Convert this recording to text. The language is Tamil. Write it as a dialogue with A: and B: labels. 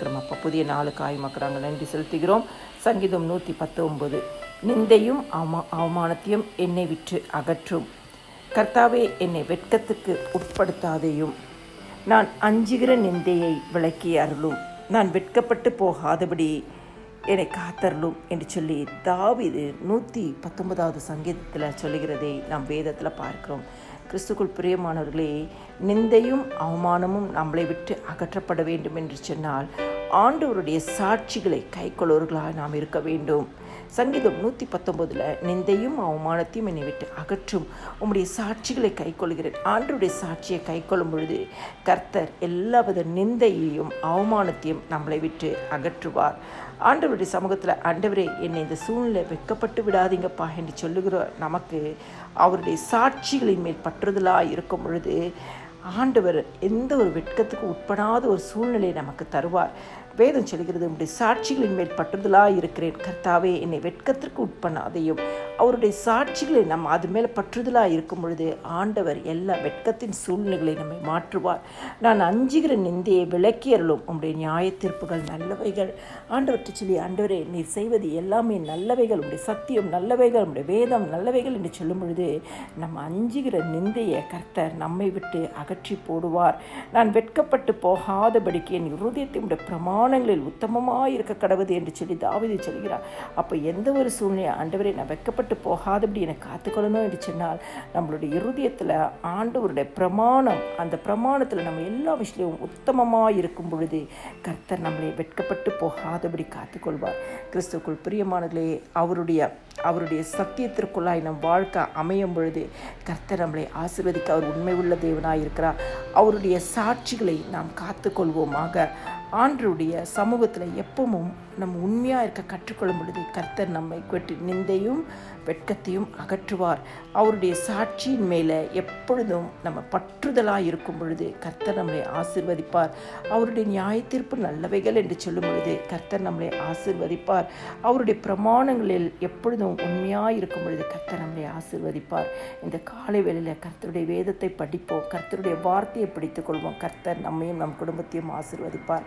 A: இருக்கிறோம் அப்பா புதிய நாளுக்கு ஆயுமாக்குறாங்க நன்றி செலுத்துகிறோம். சங்கீதம் நூற்றி பத்தொம்பது நிந்தையும் அவமா அவமானத்தையும் என்னை விற்று அகற்றும். கர்த்தாவே என்னை வெட்கத்துக்கு உட்படுத்தாதேயும். நான் அஞ்சுகிற நிந்தையை விளக்கி அருளும். நான் வெட்கப்பட்டு போகாதபடி என்னை காத்தருளும் என்று சொல்லி தாவிது நூற்றி பத்தொன்பதாவது சங்கீதத்தில் சொல்லுகிறதை நாம் வேதத்தில் பார்க்கிறோம். கிறிஸ்துக்குள் பிரியமானவர்களே நிந்தையும் அவமானமும் நம்மளை விட்டு அகற்றப்பட வேண்டும் என்று சொன்னால் ஆண்டவருடைய சாட்சிகளை கைக்கொள்வர்களாக நாம் இருக்க வேண்டும். சங்கீதம் நூற்றி பத்தொம்போதில் நிந்தையும் அவமானத்தையும் என்னை விட்டு அகற்றும். உம்முடைய சாட்சிகளை கைக்கொள்கிறேன். ஆண்டுடைய சாட்சியை கைக்கொள்ளும் பொழுது கர்த்தர் எல்லாவித நிந்தையையும் அவமானத்தையும் நம்மளை விட்டு அகற்றுவார். ஆண்டவருடைய சமூகத்தில் ஆண்டவரே என்னை இந்த சூழ்நிலை வெட்கப்பட்டு விடாதீங்கப்பா என்று சொல்லுகிற நமக்கு அவருடைய சாட்சிகளின் மேல் பற்றுதலாக இருக்கும் பொழுது ஆண்டவர் எந்த ஒரு வெட்கத்துக்கு உட்படாத ஒரு சூழ்நிலையை நமக்கு தருவார். வேதம் சொல்கிறது உடைய சாட்சிகளின் மேல் பற்றுதலாக இருக்கிறேன். கர்த்தாவே என்னை வெட்கத்திற்கு உட்பண்ணாதையும் அவருடைய சாட்சிகளை நம்ம அது மேலே பற்றுதலாக இருக்கும் பொழுது ஆண்டவர் எல்லா வெட்கத்தின் சூழ்நிலைகளை நம்மை மாற்றுவார். நான் அஞ்சுகிற நிந்தையை விளக்கி அருளும் உங்களுடைய நியாய தீர்ப்புகள் நல்லவைகள். ஆண்டவற்றை சொல்லி ஆண்டவரே நீர் செய்வது எல்லாமே நல்லவைகள். உடைய சத்தியம் நல்லவைகள். உடைய வேதம் நல்லவைகள். என்று சொல்லும் பொழுது நம்ம அஞ்சுகிற நிந்தையை கர்த்தர் நம்மை விட்டு அகற்றி போடுவார். நான் வெட்கப்பட்டு போகாதபடிக்கு என் இருதயத்தை உடைய பிரமாணங்களில் உத்தமமாக இருக்க கடவுது என்று சொல்லி தாவிதி சொல்கிறார். அப்போ எந்த ஒரு சூழ்நிலை ஆண்டவரை நான் வெட்கப்பட்டு போகாதபடி என்னை காத்துக்கொள்ளணும் என்று சொன்னால் நம்மளுடைய இருதயத்தில் ஆண்டவருடைய பிரமாணம் அந்த பிரமாணத்தில் நம்ம எல்லா விஷயத்தையும் உத்தமமாக இருக்கும் பொழுது கர்த்தர் நம்மளை வெட்கப்பட்டு போகாதபடி காத்துக்கொள்வார். கிறிஸ்துக்குள் பிரியமானதிலே அவருடைய அவருடைய சத்தியத்திற்குள்ளாய் நம் வாழ்க்கை அமையும் பொழுது கர்த்தர் நம்மளை ஆசீர்வதிக்க அவர் உண்மை உள்ள தேவனாக இருக்கிறார். அவருடைய சாட்சிகளை நாம் காத்துக்கொள்வோமாக. ஆண்டருடைய சமூகத்தில் எப்பவும் நம்ம உண்மையாக இருக்க கற்றுக்கொள்ளும் பொழுது கர்த்தர் நம்மை வெற்றி நிந்தையும் வெட்கத்தையும் அகற்றுவார். அவருடைய சாட்சியின் மேலே எப்பொழுதும் நம்ம பற்றுதலாக இருக்கும் பொழுது கர்த்தர் நம்மளை ஆசிர்வதிப்பார். அவருடைய நியாயத்தீர்ப்பு நல்லவைகள் என்று சொல்லும் பொழுது கர்த்தர் நம்மளை ஆசிர்வதிப்பார். அவருடைய பிரமாணங்களில் எப்பொழுதும் உண்மையாக இருக்கும் பொழுது கர்த்தர் நம்மளை ஆசிர்வதிப்பார். இந்த காலை வேளையில் கர்த்தருடைய வேதத்தை படிப்போம் கர்த்தருடைய வார்த்தையை படித்துக்கொள்வோம் கர்த்தர் நம்மையும் நம் குடும்பத்தையும் ஆசிர்வதிப்பார்.